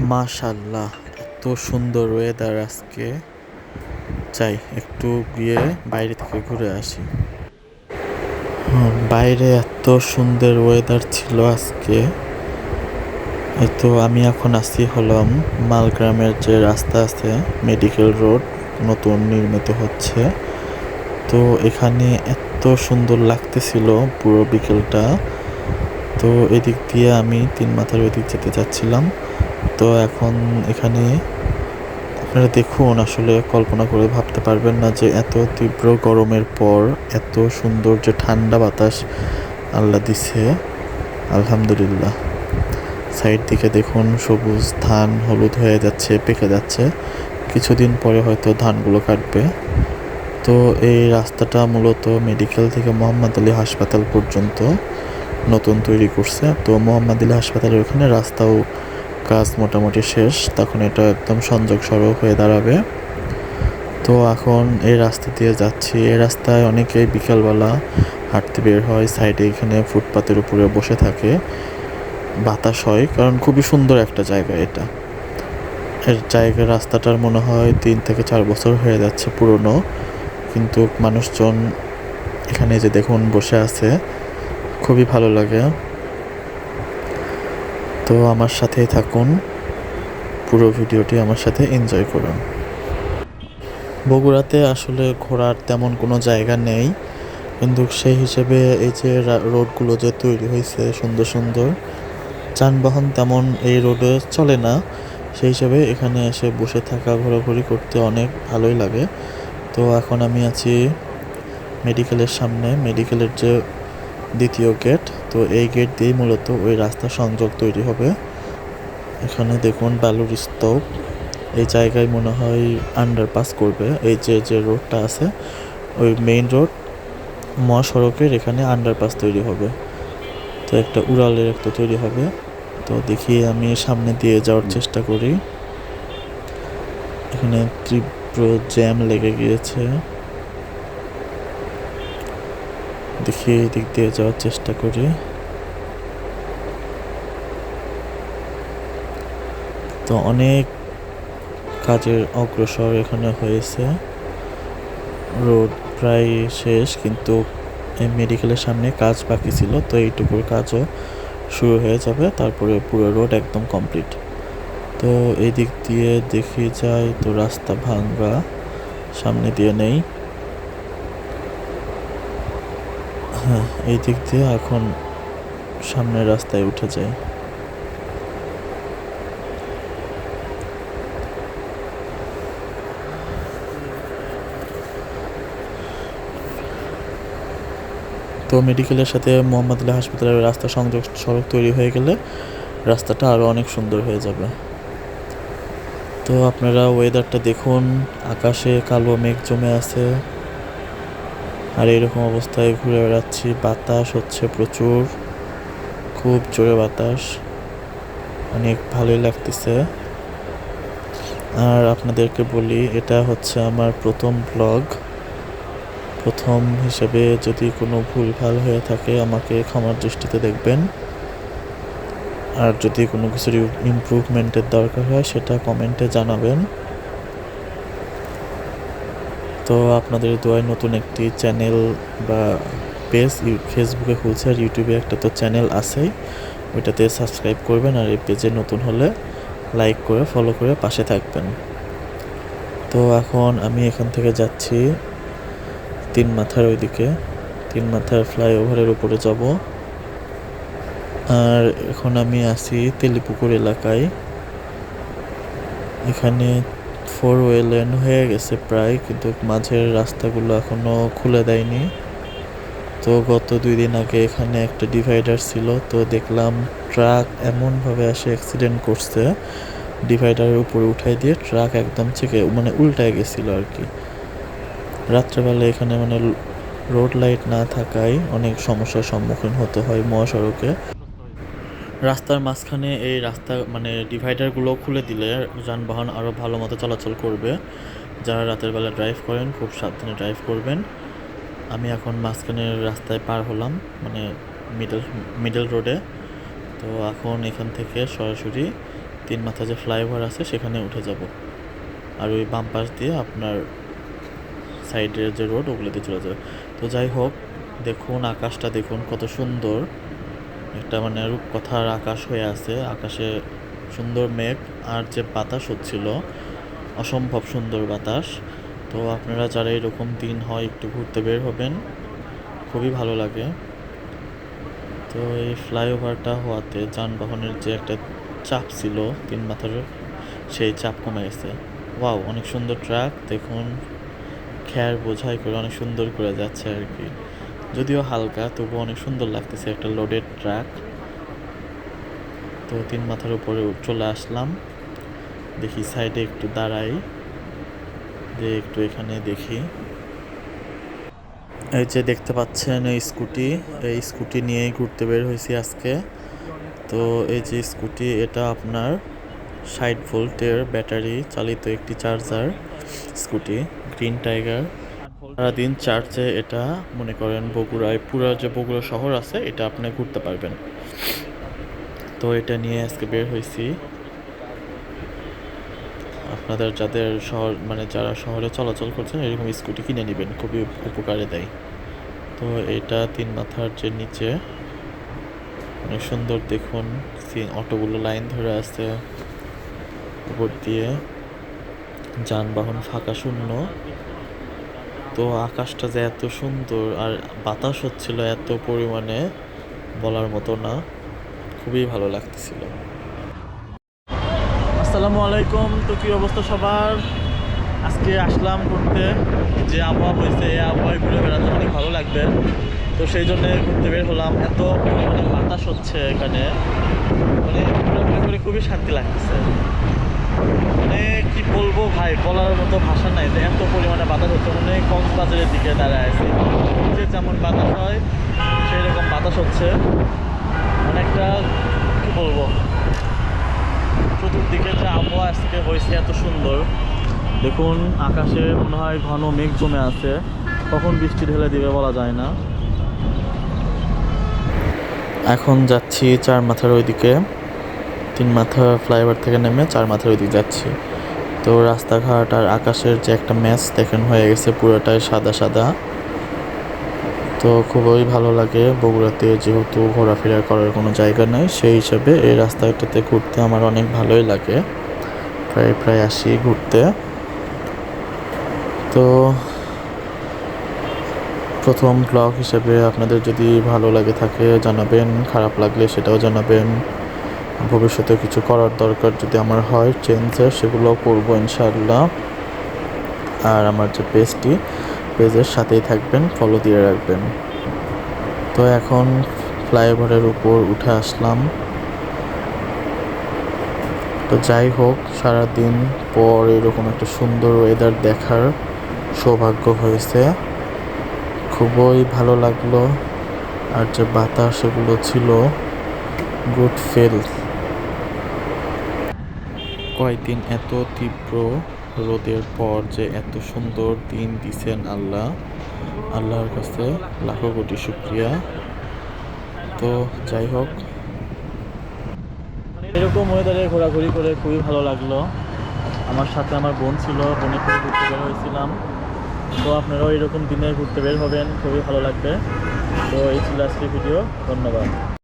মাশাল্লাহ এত সুন্দর ওয়েদার আজকে। চাই একটু গিয়ে বাইরে থেকে ঘুরে আসি। বাইরে এত সুন্দর ওয়েদার ছিল আজকে। তো আমি এখন আছি হলাম মালগ্রামের যে রাস্তা আছে মেডিকেল রোড নতুন নির্মিত হচ্ছে। তো এখানে এত সুন্দর লাগতেছিল পুরো বিকেলটা। তো এদিক দিয়ে আমি তিন মাথার ওই দিক যেতে চাচ্ছিলাম। তো এখন এখানে আপনারা দেখুন, আসলে কল্পনা করে ভাবতে পারবেন না যে এত তীব্র গরমের পর এত সুন্দর যে ঠান্ডা বাতাস আল্লাহ দিছে। আলহামদুলিল্লাহ। সাইড দিকে দেখুন, সবুজ ধান হলুদ হয়ে যাচ্ছে, পেকে যাচ্ছে। কিছুদিন পরে হয়তো ধানগুলো কাটবে। তো এই রাস্তাটা মূলত মেডিকেল থেকে মোহাম্মদ আলী হাসপাতাল পর্যন্ত নতুন তৈরি করছে। তো মোহাম্মদ আলী হাসপাতালের ওখানে রাস্তাও কাজ মোটামুটি শেষ, তখন এটা একদম সংযোগ সড়ক হয়ে দাঁড়াবে। তো এখন এই রাস্তা দিয়ে যাচ্ছি। এই রাস্তায় অনেকেই বিকালবেলা হাঁটতে বের হয়, সাইডে এখানে ফুটপাতের উপরে বসে থাকে। বাতাস হয়, কারণ খুবই সুন্দর একটা জায়গা এটা। এর জায়গা রাস্তাটার মনে হয় তিন থেকে চার বছর হয়ে যাচ্ছে পুরনো। কিন্তু মানুষজন এখানে যে দেখুন বসে আছে, খুবই ভালো লাগে। তো আমার সাথেই থাকুন। পুরো ভিডিওটি আমার সাথে এনজয় করুন। বগুড়াতে আসলে ঘোরার তেমন কোনো জায়গা নেই। কিন্তু সেই হিসেবে এই যে রোডগুলো যে তৈরি হয়েছে সুন্দর সুন্দর, যানবাহন তেমন এই রোডে চলে না। সেই হিসেবে এখানে এসে বসে থাকা, ঘোরাঘুরি করতে অনেক ভালোই লাগে। তো এখন আমি আছি মেডিকেলের সামনে। মেডিকেলের যে দ্বিতীয় গেট তো এই গেট দিয়েই মূলত ওই রাস্তা সংযোগ তৈরি হবে। এখানে দেখুন বালুর স্তূপ। এই জায়গায় মনে হয় আন্ডারপাস করবে। এই যে যে রোডটা আছে, ওই মেইন রোড মহাসড়কের এখানে আন্ডারপাস তৈরি হবে। তো একটা উড়ালের একটা তৈরি হবে। তো দেখি আমি সামনে দিয়ে যাওয়ার চেষ্টা করি। এখানে তীব্র জ্যাম লেগে গিয়েছে। দেখি এই দিক দিয়ে যাওয়ার চেষ্টা করি। তো অনেক কাজের অগ্রসর এখানে হয়েছে। রোড প্রায় শেষ, কিন্তু এই মেডিকেলের সামনে কাজ বাকি ছিল, তো এইটুকুর কাজও শুরু হয়ে যাবে। তারপরে পুরো রোড একদম কমপ্লিট। তো এই দিক দিয়ে দেখি যাই, তো রাস্তা ভাঙ্গা সামনে দিয়ে নেই। হ্যাঁ এই দিক দিয়ে এখন সামনের রাস্তায় উঠে যাই। তো মেডিকেলের সাথে মোহাম্মদ আলী হাসপাতালের রাস্তা সংযোগ সড়ক তৈরি হয়ে গেলে রাস্তাটা আরও অনেক সুন্দর হয়ে যাবে। তো আপনারা ওয়েদারটা দেখুন, আকাশে কালো মেঘ জমে আছে। আর এরকম অবস্থায় ঘুরে বেড়াচ্ছি। বাতাস হচ্ছে প্রচুর, খুব জোরে বাতাস। অনেক ভালোই লাগতেছে। আর আপনাদেরকে বলি, এটা হচ্ছে আমার প্রথম ব্লগ। প্রথম হিসেবে যদি কোনো ভুলভাল হয়ে থাকে, আমাকে ক্ষমার দৃষ্টিতে দেখবেন। আর যদি কোনো কিছুর ইমপ্রুভমেন্টের দরকার হয়, সেটা কমেন্টে জানাবেন। তো আপনাদের দোয়ায় নতুন একটি চ্যানেল বা পেজ ফেসবুকে খুলছে আর ইউটিউবে একটা তো চ্যানেল আছেই। ওইটাতে সাবস্ক্রাইব করবেন আর এই পেজে নতুন হলে লাইক করে ফলো করে পাশে থাকবেন। তো এখন আমি এখান থেকে যাচ্ছি তিন মাথার ওইদিকে। তিন মাথার ফ্লাইওভারের উপরে যাব। আর এখন আমি আছি তেলিপুকুর এলাকায়। এখানে ফোর ওয়ে লেন হয়ে গেছে প্রায়, কিন্তু মাঝের রাস্তাগুলো এখনও খুলে দেয়নি। তো গত দুই দিন আগে এখানে একটা ডিভাইডার ছিল, তো দেখলাম ট্রাক এমনভাবে এসে অ্যাক্সিডেন্ট করছে। ডিভাইডারের উপরে উঠাই দিয়ে ট্রাক একদম থেকে মানে উল্টায় গেছিল আর কি। রাত্রেবেলা এখানে মানে রোড লাইট না থাকায় অনেক সমস্যার সম্মুখীন হতে হয় মহাসড়কে। রাস্তার মাঝখানে এই রাস্তা মানে ডিভাইডারগুলো খুলে দিলে যানবাহন আরও ভালো মতো চলাচল করবে। যারা রাতের বেলা ড্রাইভ করেন, খুব সাবধানে ড্রাইভ করবেন। আমি এখন মাঝখানের রাস্তায় পার হলাম মানে মিডল মিডল রোডে তো এখন এখান থেকে সরাসরি তিন মাথা যে ফ্লাইওভার আছে, সেখানে উঠে যাব। আর ওই বাম পাশ দিয়ে আপনার সাইডের যে রোড ওগুলোতে চলে যাবে। তো যাই হোক, দেখুন, আকাশটা দেখুন কত সুন্দর। একটা মানে রূপকথার আকাশ হয়ে আছে। আকাশে সুন্দর মেঘ আর যে বাতাস হচ্ছিল, অসম্ভব সুন্দর বাতাস। তো আপনারা যারা এরকম দিন হয় একটু ঘুরতে বের হবেন, খুবই ভালো লাগে। তো এই ফ্লাইওভারটা হওয়াতে যানবাহনের যে একটা চাপ ছিল, তিন মাথার সেই চাপ কমে গেছে। ওয়াও, অনেক সুন্দর ট্রাক। দেখুন, খ্যার বোঝাই করে অনেক সুন্দর করে যাচ্ছে আর কি। যদিও হালকা, তবুও অনেক সুন্দর লাগতেছে একটা লোডেড ট্রাক তো তিন মাথার উপরে চলে আসলাম। দেখি সাইডে একটু দাঁড়াই যে একটু এখানে দেখি। এই যে দেখতে পাচ্ছেন এই স্কুটি এই স্কুটি নিয়েই ঘুরতে বের হয়েছি আজকে। তো এই যে স্কুটি, এটা আপনার ষাট ভোল্টের ব্যাটারি চালিত একটি চার্জার স্কুটি গ্রিন টাইগার সারাদিন চার্চে এটা মনে করেন বগুড়ায়, পুরো যে বগুড়া শহর আছে, এটা আপনি ঘুরতে পারবেন। তো এটা নিয়ে আজকে বের হয়েছি। আপনাদের যাদের শহর মানে যারা শহরে চলাচল করছেন, এরকম স্কুটি কিনে নেবেন, খুবই উপকারে দেয়। তো এটা তিন মাথার যে নিচে, অনেক সুন্দর দেখুন অটোগুলো লাইন ধরে আছে। উপর দিয়ে যানবাহন ফাঁকা শূন্য। তো আকাশটা যে এত সুন্দর আর বাতাস হচ্ছিল এত পরিমাণে বলার মতো না, খুবই ভালো লাগতেছিল। আসসালামু আলাইকুম, তো কি অবস্থা সবার? আজকে আসলাম ঘুরতে। যে আবহাওয়া হয়েছে এই আবহাওয়ায় ঘুরে বেড়াতে অনেক ভালো লাগবে। তো সেই জন্য ঘুরতে বের হলাম। এত পরিমাণে বাতাস হচ্ছে এখানে। মানে ঘোরাফেরা করে খুবই শান্তি লাগতেছে। বলব ভাই, বলার মতো ভাষা নাই। যে এত পরিমাণে বাতাস হচ্ছে মানে কক্সবাজারের দিকে দাঁড়ায় আছে যে যেমন বাতাস হয় সেই রকম বাতাস হচ্ছে। অনেকটা, কি বলব? চতুর্দিকে যে আবহাওয়া আজকে হয়েছে এত সুন্দর। দেখুন, আকাশে মনে হয় ঘন মেঘ জমে আছে। কখন বৃষ্টি ঢেলে দিবে বলা যায় না। এখন যাচ্ছি চার মাথার ওইদিকে। তিন মাথা ফ্লাইওভার থেকে নেমে চার মাথার ওইদিকে যাচ্ছি। তো রাস্তাঘাট আর আকাশের যে একটা ম্যাচ দেখেন হয়ে গেছে, পুরোটাই সাদা সাদা। তো খুবই ভালো লাগে বগুড়াতে, যেহেতু ঘোরাফেরা করার কোনো জায়গা নেই, সেই হিসাবে এই রাস্তাটাতে ঘুরতে আমার অনেক ভালোই লাগে। প্রায় প্রায় আসি ঘুরতে। তো প্রথম ব্লগ হিসেবে আপনাদের যদি ভালো লাগে থাকে জানাবেন, খারাপ লাগলে সেটাও জানাবেন। ভবিষ্যতে কিছু করার দরকার যদি আমার হয় চেঞ্জের সেগুলো করব ইনশাআল্লাহ। আর আমার যে পেজটি পেজের সাথেই থাকবেন ফলো দিয়ে রাখবেন। তো এখন ফ্লাইওভারের উপর উঠে আসলাম। তো যাই হোক, সারাদিন পর এরকম একটা সুন্দর ওয়েদার দেখার সৌভাগ্য হয়েছে। খুবই ভালো লাগল। আর যে বাতাস, এগুলো ছিল গুড ফিল কয়েকদিন এত তীব্র রোদের পর যে এত সুন্দর দিন দিছেন আল্লাহ, আল্লাহর কাছে লাখো কোটি শুক্রিয়া। তো যাই হোক। এরকম ওয়েদারে ঘোরাঘুরি করে খুবই ভালো লাগল। আমার সাথে আমার বোন ছিল, বোনের সাথে ঘুরতে বের হয়েছিলাম। তো আপনারাও এরকম দিনে ঘুরতে বের হবেন, খুবই ভালো লাগবে। তো এই ছিল আজকের ভিডিও ধন্যবাদ।